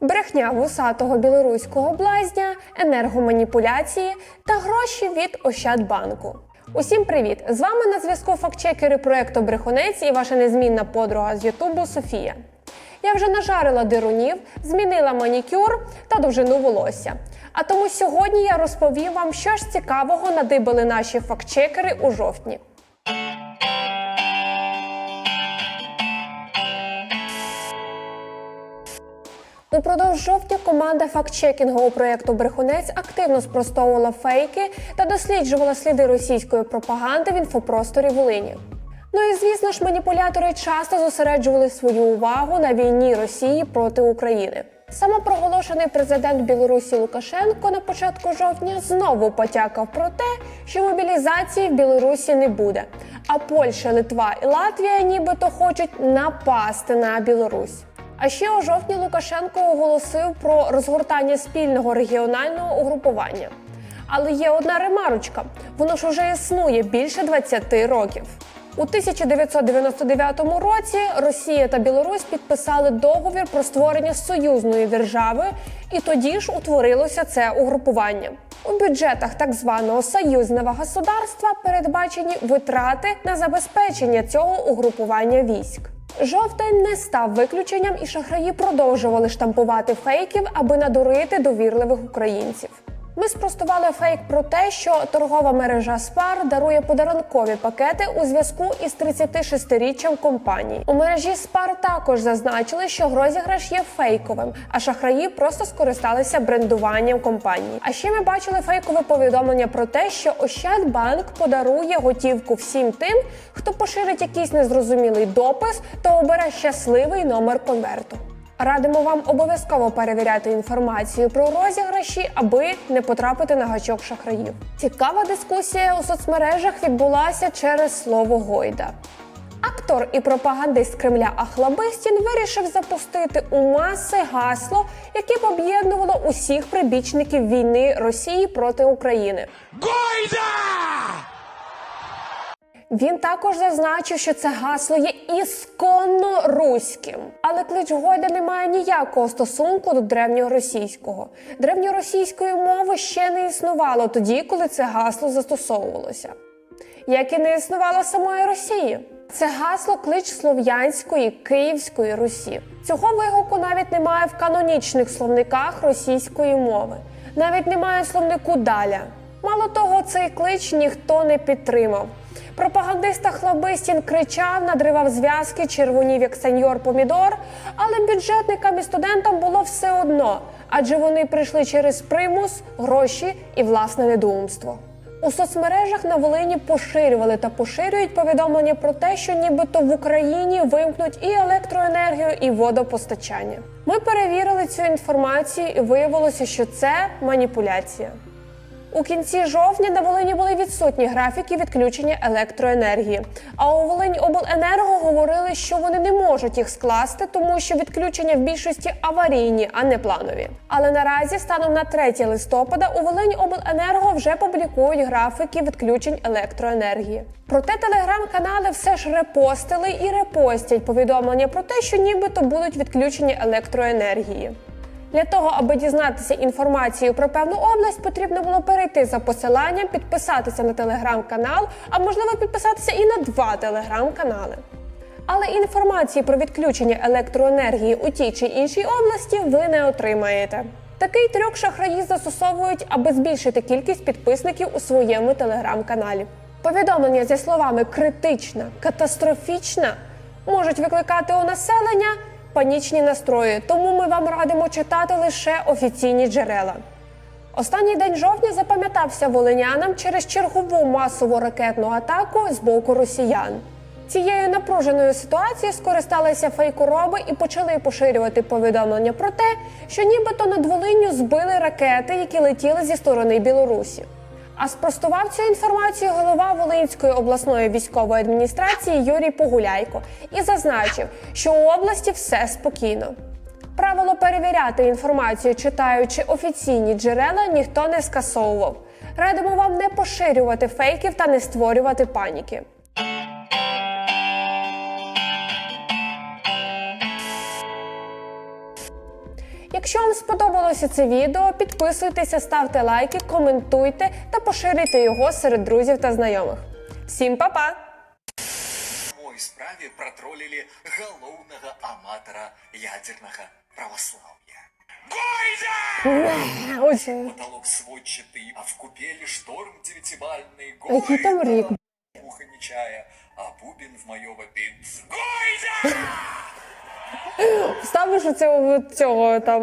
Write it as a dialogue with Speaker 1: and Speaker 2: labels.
Speaker 1: брехня вусатого білоруського блазня, енергоманіпуляції та гроші від Ощадбанку. Усім привіт! З вами на зв'язку фактчекери проекту Брехунець і ваша незмінна подруга з Ютубу Софія. Я вже нажарила дирунів, змінила манікюр та довжину волосся. А тому сьогодні я розповім вам, що ж цікавого надибали наші фактчекери у жовтні. Упродовж жовтня команда фактчекінгового проєкту Брехунець активно спростовувала фейки та досліджувала сліди російської пропаганди в інфопросторі Волині. Ну і звісно ж, маніпулятори часто зосереджували свою увагу на війні Росії проти України. Самопроголошений президент Білорусі Лукашенко на початку жовтня знову потякав про те, що мобілізації в Білорусі не буде. А Польща, Литва і Латвія нібито хочуть напасти на Білорусь. А ще у жовтні Лукашенко оголосив про розгортання спільного регіонального угрупування. Але є одна ремарочка: воно ж уже існує більше 20 років. У 1999 році Росія та Білорусь підписали договір про створення союзної держави, і тоді ж утворилося це угрупування. У бюджетах так званого союзного государства передбачені витрати на забезпечення цього угрупування військ. Жовтень не став виключенням, і шахраї продовжували штампувати фейків, аби надурити довірливих українців. Ми спростували фейк про те, що торгова мережа Спар дарує подарункові пакети у зв'язку із 36-річчям компанії. У мережі Спар також зазначили, що розіграш є фейковим, а шахраї просто скористалися брендуванням компанії. А ще ми бачили фейкове повідомлення про те, що Ощадбанк подарує готівку всім тим, хто поширить якийсь незрозумілий допис та обере щасливий номер конверту. Радимо вам обов'язково перевіряти інформацію про розіграші, аби не потрапити на гачок шахраїв. Цікава дискусія у соцмережах відбулася через слово Гойда. Актор і пропагандист Кремля Ахлабистін вирішив запустити у маси гасло, яке б об'єднувало усіх прибічників війни Росії проти України.
Speaker 2: Гойда!
Speaker 1: Він також зазначив, що це гасло є ісконно руським. Але клич Гойда не має ніякого стосунку до древньоросійського. Древньоросійської мови ще не існувало тоді, коли це гасло застосовувалося. Як і не існувало самої Росії. Це гасло клич слов'янської Київської Русі. Цього вигуку навіть немає в канонічних словниках російської мови. Навіть немає словнику Даля. Мало того, цей клич ніхто не підтримав. Пропагандиста Хлабистін кричав, надривав зв'язки, червонів як сеньор помідор, але бюджетникам і студентам було все одно, адже вони прийшли через примус, гроші і власне недоумство. У соцмережах на Волині поширювали та поширюють повідомлення про те, що нібито в Україні вимкнуть і електроенергію, і водопостачання. Ми перевірили цю інформацію і виявилося, що це маніпуляція. У кінці жовтня на Волині були відсутні графіки відключення електроенергії. А у Волинь обленерго говорили, що вони не можуть їх скласти, тому що відключення в більшості аварійні, а не планові. Але наразі, станом на 3 листопада, у Волинь обленерго вже публікують графіки відключень електроенергії. Проте телеграм-канали все ж репостили і репостять повідомлення про те, що нібито будуть відключення електроенергії. Для того, аби дізнатися інформацію про певну область, потрібно було перейти за посиланням, підписатися на телеграм-канал, а можливо підписатися і на два телеграм-канали. Але інформації про відключення електроенергії у тій чи іншій області ви не отримаєте. Такий трюк шахраї застосовують, аби збільшити кількість підписників у своєму телеграм-каналі. Повідомлення зі словами критична, катастрофічна можуть викликати у населення панічні настрої, тому ми вам радимо читати лише офіційні джерела. Останній день жовтня запам'ятався волинянам через чергову масову ракетну атаку з боку росіян. Цією напруженою ситуацією скористалися фейкороби і почали поширювати повідомлення про те, що нібито над Волинню збили ракети, які летіли зі сторони Білорусі. А спростував цю інформацію голова Волинської обласної військової адміністрації Юрій Погуляйко і зазначив, що у області все спокійно. Правило перевіряти інформацію, читаючи офіційні джерела, ніхто не скасовував. Радимо вам не поширювати фейків та не створювати паніки. Якщо вам сподобалося це відео, підписуйтеся, ставте лайки, коментуйте та поширюйте його серед друзів та знайомих. Всім па-па!
Speaker 2: мой справе протроллили галоўнага аматара ядернага православия. Гойда!
Speaker 1: Ось
Speaker 2: Потолок сводчатый, а в купеле шторм девятибальный.
Speaker 1: А який там рік?
Speaker 2: Ухо не чая, а бубен в моё вопит. Гойда!
Speaker 1: ставиш у цього, цього там.